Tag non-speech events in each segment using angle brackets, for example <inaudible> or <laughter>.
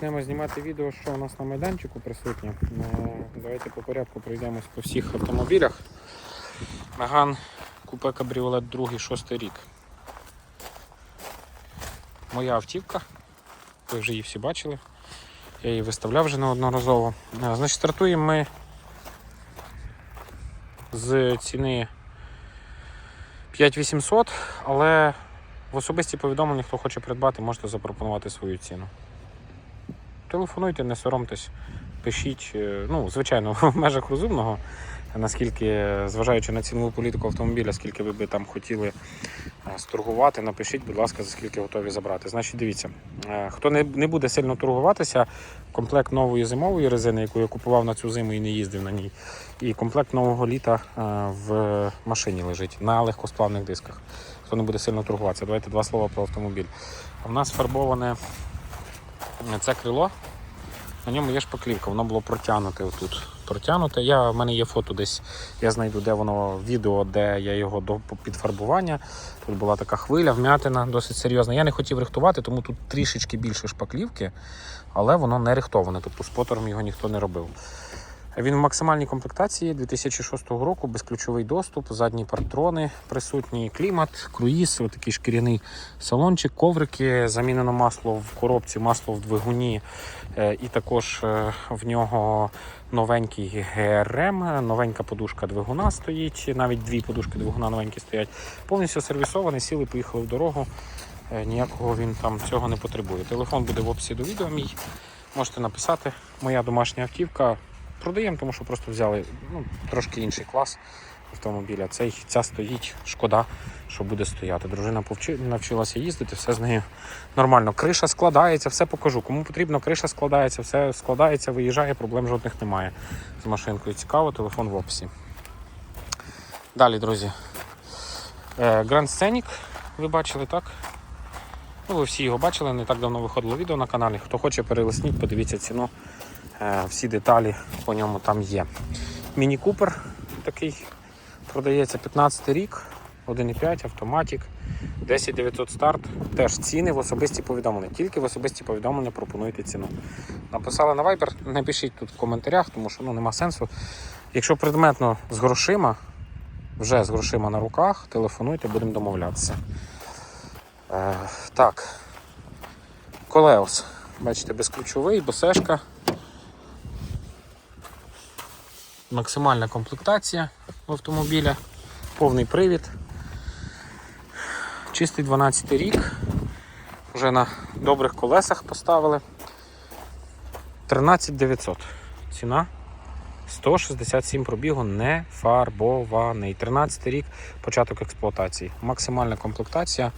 Будемо знімати відео, що у нас на майданчику присутнє. Е, Давайте по порядку пройдемось по всіх автомобілях. Меган купе кабріолет другий, шостий рік. Моя автівка. Ви вже її всі бачили. Я її виставляв вже неодноразово. Е, Значить, стартуємо ми з ціни 5800, але в особисті повідомлення, хто хоче придбати, можете запропонувати свою ціну. Телефонуйте, не соромтесь, пишіть. е, Ну, звичайно, <laughs> в межах розумного, наскільки, зважаючи на цінову політику автомобіля, скільки ви би там хотіли е, сторгувати, напишіть, будь ласка, за скільки готові забрати. Значить, дивіться, е, хто не, не буде сильно торгуватися, комплект нової зимової резини, яку я купував на цю зиму і не їздив на ній, і комплект нового літа е, в машині лежить на легкосплавних дисках. Хто не буде сильно торгуватися, давайте два слова про автомобіль. У нас фарбоване це крило. На ньому є шпаклівка, воно було протягнуте отут. Протягнуте. Я, в мене є фото десь, я знайду, де воно відео, де я його до підфарбування. Тут була така хвиля, вмятина, досить серйозна. Я не хотів рихтувати, тому тут трішечки більше шпаклівки, але воно не рихтоване, тобто спотером його ніхто не робив. Він в максимальній комплектації 2006 року, безключовий доступ, задні партрони, присутній клімат, круїз, отакий шкіряний салончик, коврики, замінено масло в коробці, масло в двигуні, е, і також е, в нього новенький ГРМ, новенька подушка двигуна стоїть, навіть дві подушки двигуна новенькі стоять. Повністю сервісований, сіли, поїхали в дорогу. Е, Ніякого він там цього не потребує. Телефон буде в описі до відео мій. Можете написати. Моя домашня автівка. Продаємо, тому що просто взяли ну, трошки інший клас автомобіля. Цей, ця стоїть, шкода, що буде стояти. Дружина повчи, навчилася їздити, все з нею нормально. Криша складається, все покажу. Кому потрібно, криша складається, все складається, виїжджає, проблем жодних немає з машинкою. Цікаво, телефон в описі. Далі, друзі. Е, Grand Scenic, ви бачили, так? Ну, ви всі його бачили, не так давно виходило відео на каналі. Хто хоче, перелисніть, подивіться ціну. Е, Всі деталі по ньому там є. Міні Купер такий продається 15 рік, 1,5 автоматик, 10900 старт. Теж ціни в особисті повідомлення. Тільки в особисті повідомлення пропонуйте ціну. Написали на Viber, не пишіть тут в коментарях, тому що ну, нема сенсу. Якщо предметно з грошима, вже з грошима на руках, телефонуйте, будемо домовлятися. Е, так. Колеос. Бачите, безключовий, босешка. Максимальна комплектація в автомобіля, повний привід. Чистий 12 рік. Вже на добрих колесах поставили. 13 900. Ціна 167 пробігу не фарбований. 13 рік, початок експлуатації. Максимальна комплектація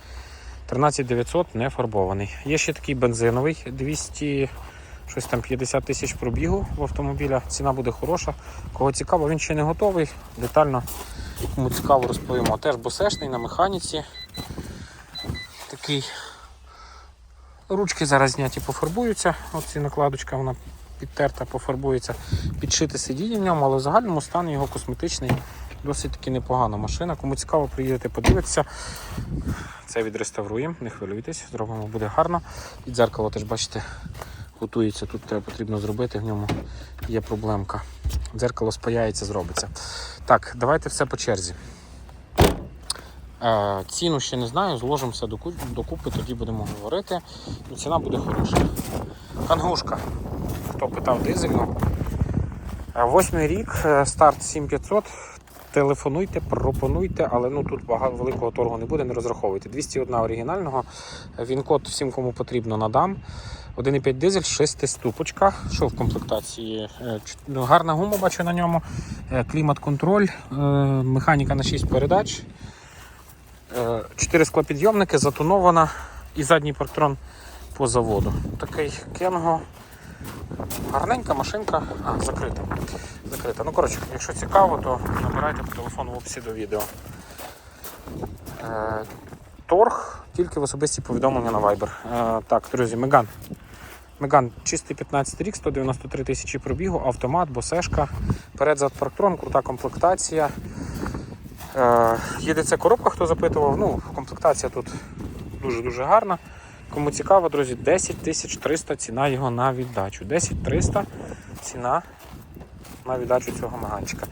13 900 не фарбований. Є ще такий бензиновий 200 щось там 50 тисяч пробігу в автомобіля. Ціна буде хороша. Кого цікаво, він ще не готовий. Детально кому цікаво розповімо. Теж босешний на механіці. Такий. Ручки зараз зняті пофарбуються. Оці накладочка вона підтерта, пофарбується. Підшити сидіння в ньому, але в загальному стані його косметичний. Досить таки непогана машина. Кому цікаво, приїдете, подивитися. Це відреставруємо, не хвилюйтесь, зробимо буде гарно. І дзеркало теж бачите, готується. Тут треба потрібно зробити, в ньому є проблемка. Дзеркало спаяється, зробиться. Так, давайте все по черзі. Е, ціну ще не знаю, зложимося доку- докупи, тоді будемо говорити. І ціна буде хороша. Кангушка. Хто питав дизельну. Е, Восьмий рік, е, старт 7500. Телефонуйте, пропонуйте, але ну тут багато великого торгу не буде, не розраховуйте. 201 оригінального. Він код всім, кому потрібно, надам. 1,5 дизель, 6 ступочках. Що в комплектації? Е, ну, Гарна гума бачу на ньому. Е, Клімат-контроль, е, механіка на 6 передач. 4 склопідйомники, затонована і задній парктрон по заводу. Такий Кенго. Гарненька машинка, а, закрита. закрита. Ну, коротше, якщо цікаво, то набирайте по телефону в описі до відео. Торг тільки в особисті повідомлення на Viber. Так, друзі, Меган. Меган чистий 15 рік, 193 тисячі пробігу, автомат, босешка, перед парктрон, крута комплектація. Е, їде ця коробка, хто запитував. Ну, комплектація тут дуже-дуже гарна. Кому цікаво, друзі, 10 300 ціна його на віддачу. 10 300 ціна на віддачу цього меганчика.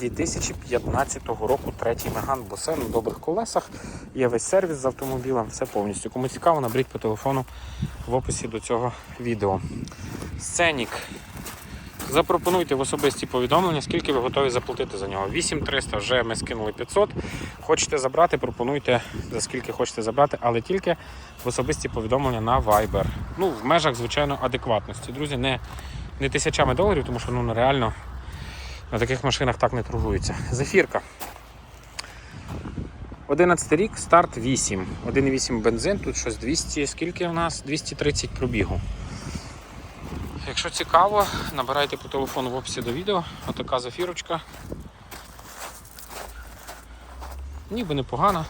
2015 року третій меган, бо все на добрих колесах. Є весь сервіс з автомобілем, все повністю. Кому цікаво, наберіть по телефону в описі до цього відео. Сценік. Запропонуйте в особисті повідомлення, скільки ви готові заплатити за нього. 8300 вже ми скинули 500. Хочете забрати, пропонуйте за скільки хочете забрати, але тільки в особисті повідомлення на Viber. Ну, в межах, звичайно, адекватності. Друзі, не, не тисячами доларів, тому що ну, реально на таких машинах так не торгується. Зефірка. 11 рік, старт 8. 1,8 бензин, тут щось 200, скільки в нас? 230 пробігу. Якщо цікаво, набирайте по телефону в описі до відео. Отака зафірочка. Ніби непогана.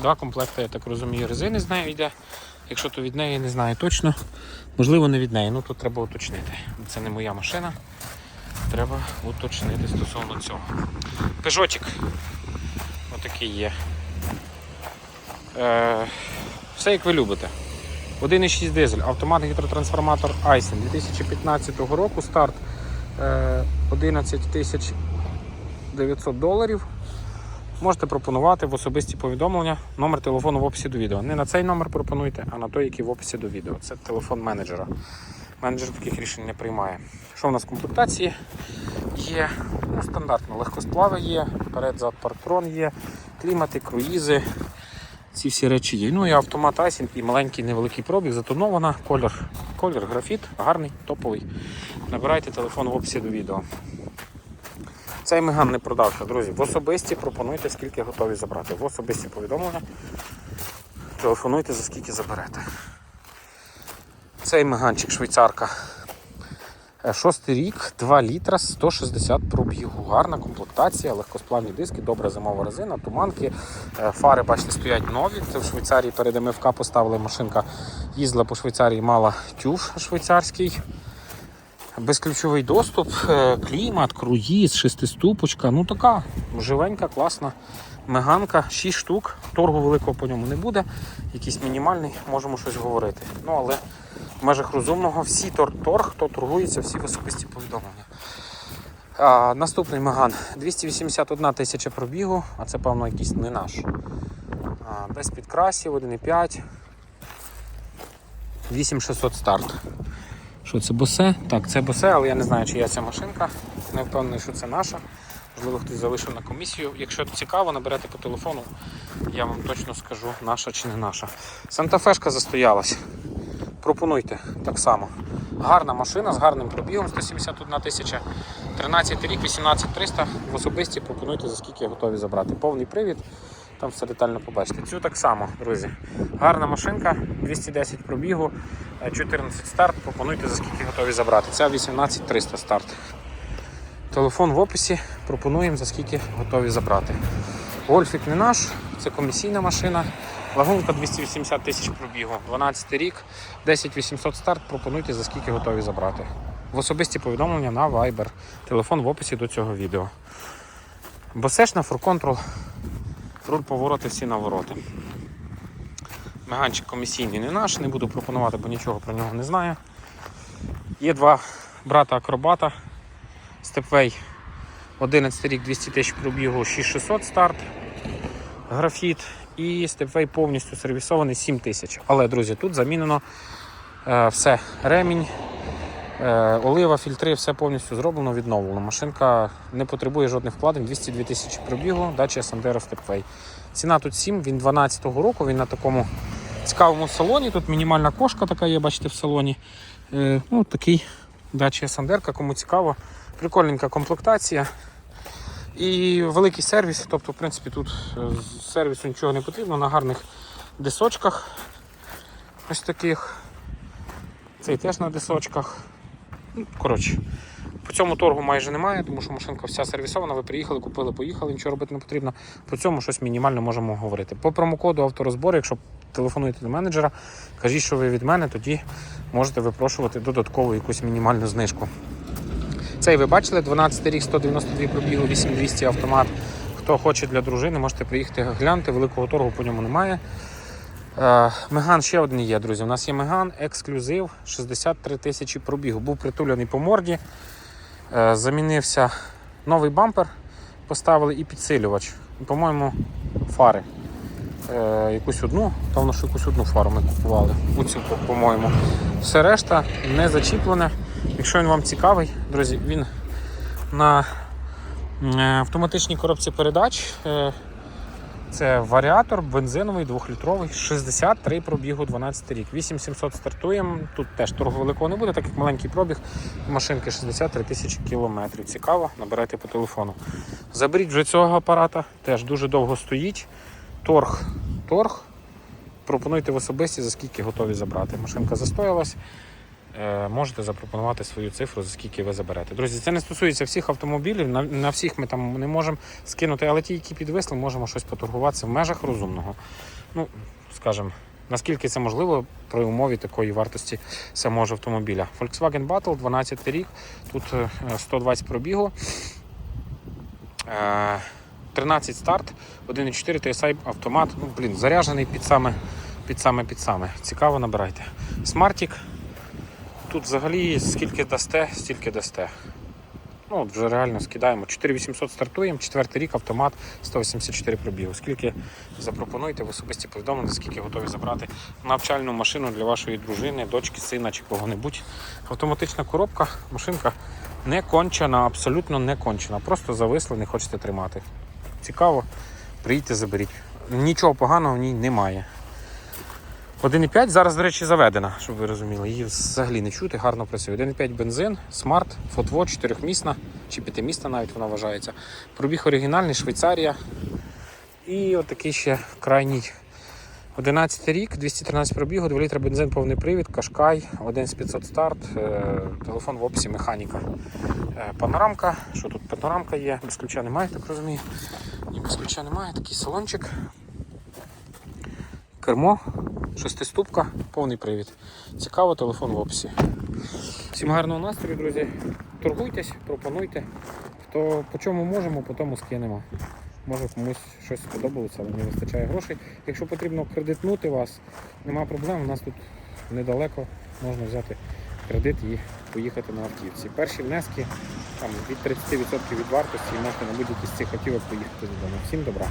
Два комплекти, я так розумію, резини з нею йде. Якщо то від неї, не знаю точно. Можливо, не від неї, ну тут треба уточнити. Це не моя машина. Треба уточнити стосовно цього. Пежочок. Отакий є. Е, все як ви любите. 1,6 дизель, автомат гідротрансформатор Айсен 2015 року, старт е, 11 тисяч 900 доларів. Можете пропонувати в особисті повідомлення. Номер телефону в описі до відео. Не на цей номер пропонуйте, а на той, який в описі до відео. Це телефон менеджера. Менеджер таких рішень не приймає. Що в нас в комплектації? Є ну, стандартно легкосплави є, перед-зад парктрон є, клімати, круїзи. Ці всі речі є. Ну і автомат Айсін і маленький невеликий пробіг, затонована, колір, колір графіт, гарний, топовий. Набирайте телефон в описі до відео. Цей меган не продався, друзі. В особисті пропонуйте, скільки готові забрати. В особисті повідомлення. Телефонуйте, за скільки заберете. Цей меганчик швейцарка. Е, Шостий рік, 2 літра, 160 пробігу. Гарна комплектація, легкосплавні диски, добра зимова резина, туманки. Е, Фари, бачите, стоять нові. Це в Швейцарії перед МФК поставили машинка. Їздила по Швейцарії, мала тюф швейцарський. Безключовий доступ, е, клімат, круїз, шестиступочка. Ну така живенька, класна меганка, 6 штук. Торгу великого по ньому не буде. Якийсь мінімальний, можемо щось говорити. Ну але в межах розумного всі тор торг, хто торгується, всі в особисті повідомлення. А, наступний меган 281 тисяча пробігу, а це, певно, якийсь не наш. А, без підкрасів, 1,5. 8600 старт. Що це босе? Так, це босе, але я не знаю, чия ця машинка. Не впевнений, що це наша. Можливо, хтось залишив на комісію. Якщо цікаво, наберете по телефону, я вам точно скажу, наша чи не наша. Санта-Фешка застоялась. Пропонуйте так само. Гарна машина з гарним пробігом 171 тисяча. 13 рік, 18300 в особисті пропонуйте, за скільки готові забрати. Повний привід, там все детально побачите. Цю так само, друзі. Гарна машинка, 210 пробігу, е, 14 старт. Пропонуйте, за скільки готові забрати. Це 18300 старт. Телефон в описі, пропонуємо за скільки готові забрати. Гольфік не наш, це комісійна машина. Лагунка 280 тисяч пробігу, 12 рік, 10 800 старт. Пропонуйте за скільки готові забрати. В особисті повідомлення на Viber. Телефон в описі до цього відео. Босеш на фурконтрол, руль повороти всі навороти. Меганчик комісійний не наш, не буду пропонувати, бо нічого про нього не знаю. Є два брата акробата. Степвей 11 рік 200 тисяч пробігу, 6600 старт. Графіт і степвей повністю сервісований 7 тисяч. Але, друзі, тут замінено е, все. Ремінь, е, олива, фільтри, все повністю зроблено, відновлено. Машинка не потребує жодних вкладень, 202 тисячі пробігу, дача Сандеро Степвей. Ціна тут 7, він 12-го року, він на такому цікавому салоні. Тут мінімальна кошка така є, бачите, в салоні. Е, ну, такий дача Сандерка, кому цікаво. Прикольненька комплектація. І великий сервіс, тобто, в принципі, тут е, з сервісу нічого не потрібно, на гарних дисочках. Ось таких. Цей теж на дисочках. Ну, Коротше, по цьому торгу майже немає, тому що машинка вся сервісована. Ви приїхали, купили, поїхали, нічого робити не потрібно. По цьому щось мінімально можемо говорити. По промокоду авторозбор, якщо телефонуєте до менеджера, кажіть, що ви від мене, тоді можете випрошувати додаткову якусь мінімальну знижку. Цей ви бачили, 12 рік, 192 пробігу, 8200 автомат. Хто хоче для дружини, можете приїхати глянути, великого торгу по ньому немає. Е, Меган ще один є, друзі. У нас є Меган, ексклюзив, 63 тисячі пробігу. Був притулений по морді. Е, Замінився новий бампер, поставили і підсилювач. По-моєму, фари. Е, якусь одну, певно, що якусь одну фару ми купували. Оцю, по-моєму. Все решта не зачіплене. Якщо він вам цікавий, друзі, він на е, автоматичній коробці передач. Е, Це варіатор бензиновий 2-літровий, 63 пробігу 12 рік. 8700 стартуємо. Тут теж торгу великого не буде, так як маленький пробіг машинки 63 тисячі кілометрів. Цікаво, набирайте по телефону. Заберіть вже цього апарата, теж дуже довго стоїть. Торг, торг. Пропонуйте в особисті, за скільки готові забрати. Машинка застоялась. Е, можете запропонувати свою цифру, за скільки ви заберете. Друзі, це не стосується всіх автомобілів. На, на всіх ми там не можемо скинути, але ті, які підвисли, можемо щось поторгуватися в межах розумного. Ну, скажімо, наскільки це можливо при умові такої вартості самого ж автомобіля. Volkswagen Battle, 12 рік, тут е, 120 пробігу. Е, 13 старт, 1.4 TSI автомат. Ну, блін, заряджений під саме, під саме, під саме. Цікаво, набирайте. Смартік. Тут взагалі скільки дасте, стільки дасте. Ну, от вже реально скидаємо. 4800 стартуємо, четвертий рік автомат 184 пробігу. Скільки запропонуєте в особисті повідомлення, скільки готові забрати навчальну машину для вашої дружини, дочки, сина чи кого-небудь. Автоматична коробка, машинка не кончена, абсолютно не кончена. Просто зависли, не хочете тримати. Цікаво, приїдьте, заберіть. Нічого поганого в ній немає. 1,5 зараз, до речі, заведена, щоб ви розуміли. Її взагалі не чути, гарно працює. 1,5 бензин, смарт, фотво, 4-місна чи 5-місна навіть вона вважається. Пробіг оригінальний, Швейцарія. І отакий ще крайній 11 рік, 213 пробігу, 2 літра бензин, повний привід, кашкай, 1 з 500 старт, е, телефон в описі, механіка. Е, Панорамка, що тут панорамка є, без ключа немає, так розумію. Ні, без ключа немає, такий салончик. Кермо, шестиступка, повний привід. Цікаво, телефон в описі. Всім гарного настрою, друзі. Торгуйтесь, пропонуйте. Хто по чому можемо, по тому скинемо. Може комусь щось сподобалося, але не вистачає грошей. Якщо потрібно кредитнути вас, нема проблем. У нас тут недалеко можна взяти кредит і поїхати на автівці. Перші внески там, від 30% від вартості і можете на будь-які з цих автівок поїхати додому. Всім добра.